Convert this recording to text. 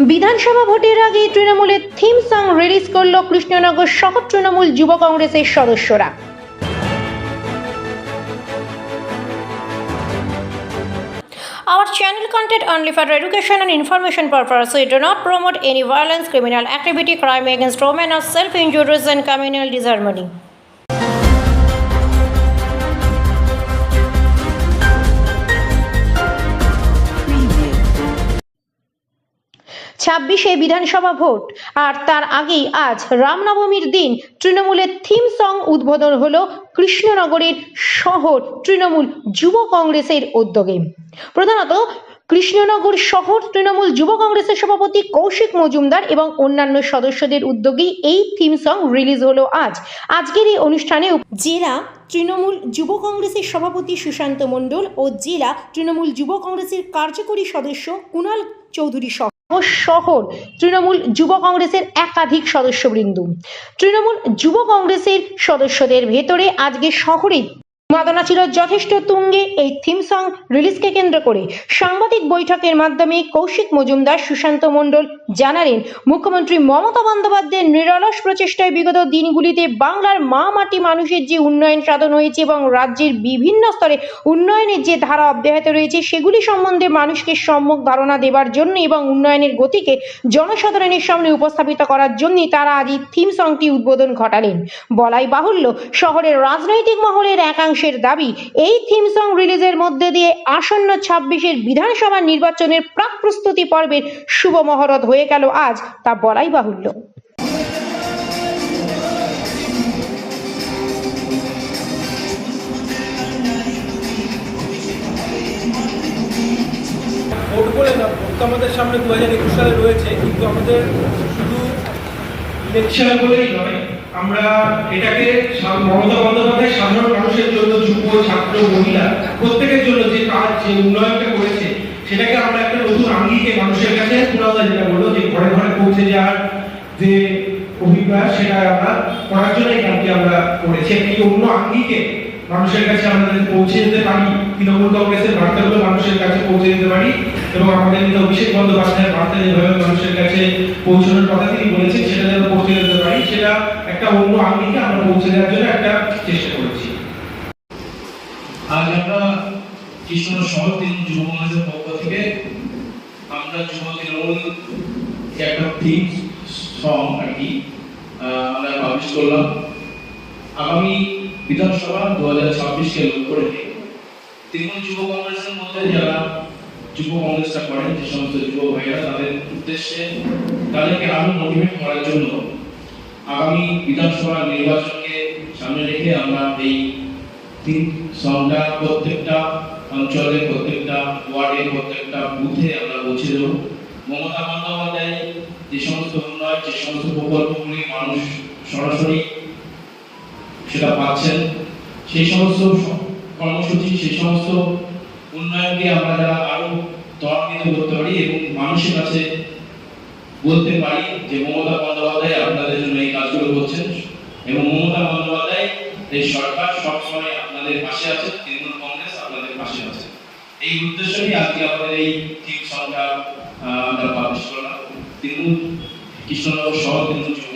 বিধানসভা ভোটের আগে তৃণমূলের থিম সং রিলিজ করল কৃষ্ণনগর শহর তৃণমূল যুব কংগ্রেসের সদস্যরা Our channel content only for education and information purpose. We do not promote any violence, criminal activity, crime against women, or self-injuries and communal disharmony. ছাব্বিশে বিধানসভা ভোট। আর তার আগেই আজ রামনবমীর দিন তৃণমূলের থিম সং উদ্বোধন হলো কৃষ্ণনগরের শহর তৃণমূল যুব কংগ্রেসের উদ্যোগে। প্রধানত কৃষ্ণনগর শহর তৃণমূল যুব কংগ্রেসের সভাপতি কৌশিক মজুমদার এবং অন্যান্য সদস্যদের উদ্যোগেই এই থিম সং রিলিজ হলো আজ। আজকের এই অনুষ্ঠানে জেলা তৃণমূল যুব কংগ্রেসের সভাপতি সুশান্ত মণ্ডল ও জেলা তৃণমূল যুব কংগ্রেসের কার্যকরী সদস্য কুণাল চৌধুরী সহ শহর তৃণমূল যুব কংগ্রেসের একাধিক সদস্যবৃন্দ। তৃণমূল যুব কংগ্রেসের সদস্যদের ভেতরে আজকে শহরে উন্মাদনা ছিল যথেষ্ট তুঙ্গে। এই থিম সং রিলিজকে কেন্দ্র করে সাংবাদিক বৈঠকের মাধ্যমে কৌশিক মজুমদার, সুশান্ত মণ্ডল জানালেন, মুখ্যমন্ত্রী মমতা বন্দ্যোপাধ্যায়ের নিরলস প্রচেষ্টায় বিগত দিনগুলিতে বাংলার মা মাটি মানুষের যে উন্নয়ন সাধন হয়েছে এবং রাজ্যের বিভিন্ন স্তরে উন্নয়নের যে ধারা অব্যাহত রয়েছে, সেগুলি সম্বন্ধে মানুষকে সম্যক ধারণা দেওয়ার জন্য এবং উন্নয়নের গতিকে জনসাধারণের সামনে উপস্থাপিত করার জন্যই তারা আজ এই থিম সংটি উদ্বোধন ঘটালেন। বলাই বাহুল্য, শহরের রাজনৈতিক মহলের একাংশের দাবি এই থিম সং রিলিজের মধ্যে দিয়ে আসন্ন ছাব্বিশের বিধানসভা নির্বাচনের প্রাক প্রস্তুতি পর্বের শুভ মহরত হয়ে গেল আজ তা বলাই বাহুল্য। ভোট বলে না ভোট তো আমাদের সামনে দু হাজার একুশ সালে রয়েছে কিন্তু আমাদের শুধু ইলেকশন বলেই নয় আমরা এটাকে মমতা ছাত্র মহিলা, প্রত্যেকের জন্য যে কাজ, যে উন্নয়নটা করেছে, সেটাকে আমরা একটা নতুন আঙ্গিকে মানুষের কাছে পুনরায় যেটা বলল যে ঘরে ঘরে পৌঁছে যাওয়ার যে অভিপ্রায়, সেটা আমরা করার জন্য এই কাজটি আমরা করেছি। একটি অন্য আঙ্গিকে মানুষের কাছে আমরা পৌঁছে যেতে পারি, তৃণমূল কংগ্রেসের বার্তাগুলো মানুষের কাছে পৌঁছে দিতে পারি, এবং আমাদের নেতা অভিষেক বন্দ্যোপাধ্যায়ের বার্তা যেভাবে মানুষের কাছে পৌঁছানোর কথা তিনি বলেছেন, সেটা যেন পৌঁছে দিতে পারি, সেটা একটা অন্য আঙ্গিকে আমরা পৌঁছে দেওয়ার জন্য একটা চেষ্টা করেছি। আজ আমরা কৃষ্ণ শহর, তিন যুব পক্ষ থেকে আমরা যুব তৃণমূল একটা আর কি আমরা পাবলিশ করলাম। আগামী বিধানসভা দু হাজার ছাব্বিশকে লক্ষ্য রেখে তৃণমূল যুব কংগ্রেসের মধ্যে যারা যুব কংগ্রেসটা করেন, যে সমস্ত যুব ভাইয়েরা, তাদের উদ্দেশ্যে তাদেরকে আরও মোটিভেট করার জন্য আগামী বিধানসভা নির্বাচনকে সামনে রেখে আমরা এই তিন সংটা প্রত্যেকটা অঞ্চলে প্রত্যেকটা ওয়ার্ডে প্রত্যেকটা বুথে আমরা পৌঁছে দেবো। মমতা বন্দ্যোপাধ্যায় যে সমস্ত উন্নয়ন, যে সমস্ত প্রকল্পগুলি মানুষ সরাসরি সেটা পাচ্ছেন, সেই সমস্ত কর্মসূচি, সেই সমস্ত উন্নয়নকে আমরা যারা আরও ত্বরান্বিত করতে পারি এবং মানুষের কাছে বলতে পারি যে মমতা বন্দ্যোপাধ্যায় আপনাদের জন্য এই কাজগুলো করছেন এবং মমতা বন্দ্যোপাধ্যায়, এই সরকার সবসময় আপনাদের পাশে আছে, তৃণমূল কংগ্রেস আপনাদের পাশে আছে। এই উদ্দেশ্য আজকে আমাদের এই টিম সংখ্যা আমরা পাবলিশ করলাম। তৃণমূল কৃষ্ণনগর সহ তৃণমূল যুব